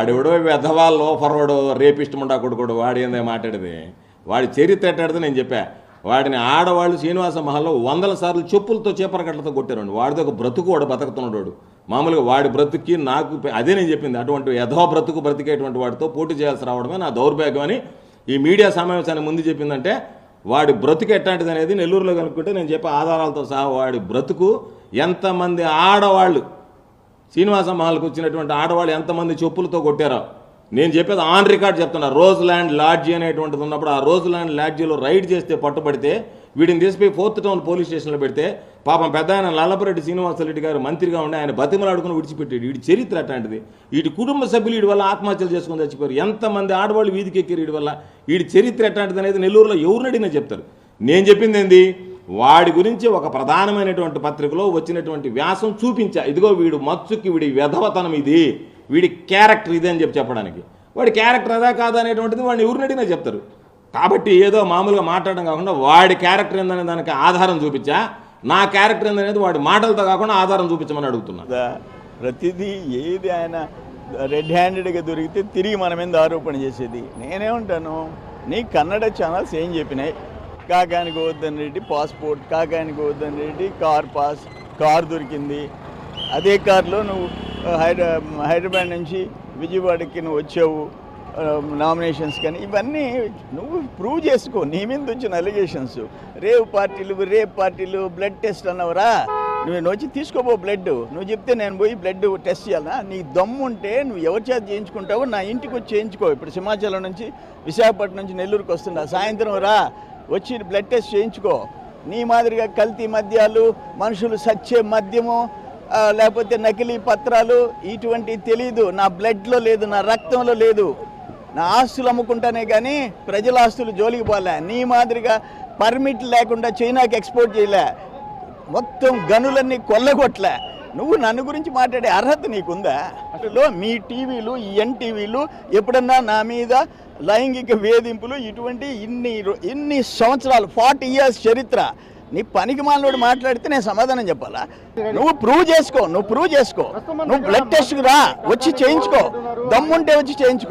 వాడెవడో వెధవా లోఫర్వాడు రేపిస్ట్ ముండా కొడుకోడు వాడు ఏందో మాట్లాడేది. వాడి చరిత్ర ఎట్టాడితే నేను చెప్పా. వాడిని ఆడవాళ్ళు శ్రీనివాస మహల్లో వందల సార్లు చెప్పులతో చేపరగట్లతో కొట్టారండి. వాడిది ఒక బ్రతుకు వాడు బతుకుతున్నాడు మామూలుగా వాడి బ్రతుక్కి నాకు అదే నేను చెప్పింది. అటువంటి యథో బ్రతుకు బ్రతికేటువంటి వాడితో పోటీ చేయాల్సి రావడమే నా దౌర్భాగ్యం అని ఈ మీడియా సమావేశానికి ముందు చెప్పిందంటే వాడి బ్రతుకు ఎట్లాంటిది అనేది నెల్లూరులో కనుక్కుంటే నేను చెప్పే ఆధారాలతో సహా వాడి బ్రతుకు ఎంతమంది ఆడవాళ్ళు శ్రీనివాస మహల్కి వచ్చినటువంటి ఆడవాళ్ళు ఎంతమంది చెప్పులతో కొట్టారో. నేను చెప్పేది ఆన్ రికార్డ్ చెప్తున్నా. రోజ్ ల్యాండ్ లాడ్జీ అనేటువంటిది ఉన్నప్పుడు ఆ రోజ్ ల్యాండ్ లాడ్జీలో రైడ్ చేస్తే పట్టుబడితే వీడిని తీసిపోయి ఫోర్త్ టౌన్ పోలీస్ స్టేషన్లో పెడితే పాపం పెద్ద ఆయన నల్లపరెడ్డి శ్రీనివాసరెడ్డి గారు మంత్రిగా ఉండి ఆయన బతిమలాడుకుని విడిచిపెట్టాడు. వీడి చరిత్ర అట్లాంటిది. వీటి కుటుంబ సభ్యులు వీడి వల్ల ఆత్మహత్యలు చేసుకుని చచ్చిపోయారు. ఎంతమంది ఆడవాళ్ళు వీధికి ఎక్కారు వీడి వల్ల? వీడి చరిత్ర ఎట్లాంటిది అనేది నెల్లూరులో ఎవరినడిగినా చెప్తారు. నేను చెప్పింది ఏంది? వాడి గురించి ఒక ప్రధానమైనటువంటి పత్రికలో వచ్చినటువంటి వ్యాసం చూపించా. ఇదిగో వీడు మత్సుకి వీడి వ్యధవతనం ఇది. వీడి క్యారెక్టర్ ఇది అని చెప్పి చెప్పడానికి. వాడి క్యారెక్టర్ అదా కాదా అనేటువంటిది వాడిని ఎవరిని అడిగినా చెప్తారు. కాబట్టి ఏదో మామూలుగా మాట్లాడడం కాకుండా వాడి క్యారెక్టర్ ఏందనే దానికి ఆధారం చూపించా. నా క్యారెక్టర్ ఏందనేది వాడి మాటలతో కాకుండా ఆధారం చూపించమని అడుగుతున్నా. ప్రతిదీ ఏది ఆయన రెడ్ హ్యాండెడ్గా దొరికితే తిరిగి మన మీద ఆరోపణ చేసేది. నేనేమంటాను నీ కన్నడ ఛానల్స్ ఏం చెప్పినాయి? కాకానికి Govardhan Reddy passport కాకానికి Govardhan Reddy car pass car దొరికింది. అదే కార్లో నువ్వు హైదరా హైదరాబాద్ నుంచి విజయవాడకి నువ్వు వచ్చావు నామినేషన్స్ కానీ ఇవన్నీ నువ్వు ప్రూవ్ చేసుకో. నీ మీద వచ్చిన అలిగేషన్స్ రేవ్ పార్టీలు రేప్ పార్టీలు బ్లడ్ టెస్ట్ అన్నవరా? నువ్వు వచ్చి తీసుకోబో బ్లడ్ నువ్వు చెప్తే నేను పోయి బ్లడ్ టెస్ట్ చేయాలా? నీ దమ్ము ఉంటే నువ్వు ఎవరి చేత చేయించుకుంటావో నా ఇంటికి వచ్చి చేయించుకో. ఇప్పుడు సింహాచలం నుంచి విశాఖపట్నం నుంచి నెల్లూరుకి వస్తుందా సాయంత్రం రా. వచ్చి బ్లడ్ టెస్ట్ చేయించుకో. నీ మాదిరిగా కల్తీ మద్యాలు మనుషులు సచ్చే మద్యము లేకపోతే నకిలీ పత్రాలు ఇటువంటి తెలీదు. నా బ్లడ్లో లేదు నా రక్తంలో లేదు. నా ఆస్తులు అమ్ముకుంటానే కానీ ప్రజల ఆస్తులు జోలికి పోలే. నీ మాదిరిగా పర్మిట్ లేకుండా చైనాకి ఎక్స్పోర్ట్ చేయలే. మొత్తం గనులన్నీ కొల్లగొట్లే. నువ్వు నన్ను గురించి మాట్లాడే అర్హత నీకుందా? అసలు మీ టీవీలు ఈ ఎన్టీవీలు ఎప్పుడన్నా నా మీద లైంగిక వేధింపులు ఇటువంటి ఇన్ని ఇన్ని సంవత్సరాలు ఫార్టీ ఇయర్స్ చరిత్ర నీ పనికి మాలోడు మాట్లాడితే నేను సమాధానం చెప్పాలా? నువ్వు ప్రూవ్ చేసుకో నువ్వు ప్రూవ్ చేసుకో. నువ్వు బ్లడ్ టెస్ట్కి రా వచ్చి చేయించుకో. దమ్ముంటే వచ్చి చేయించుకో.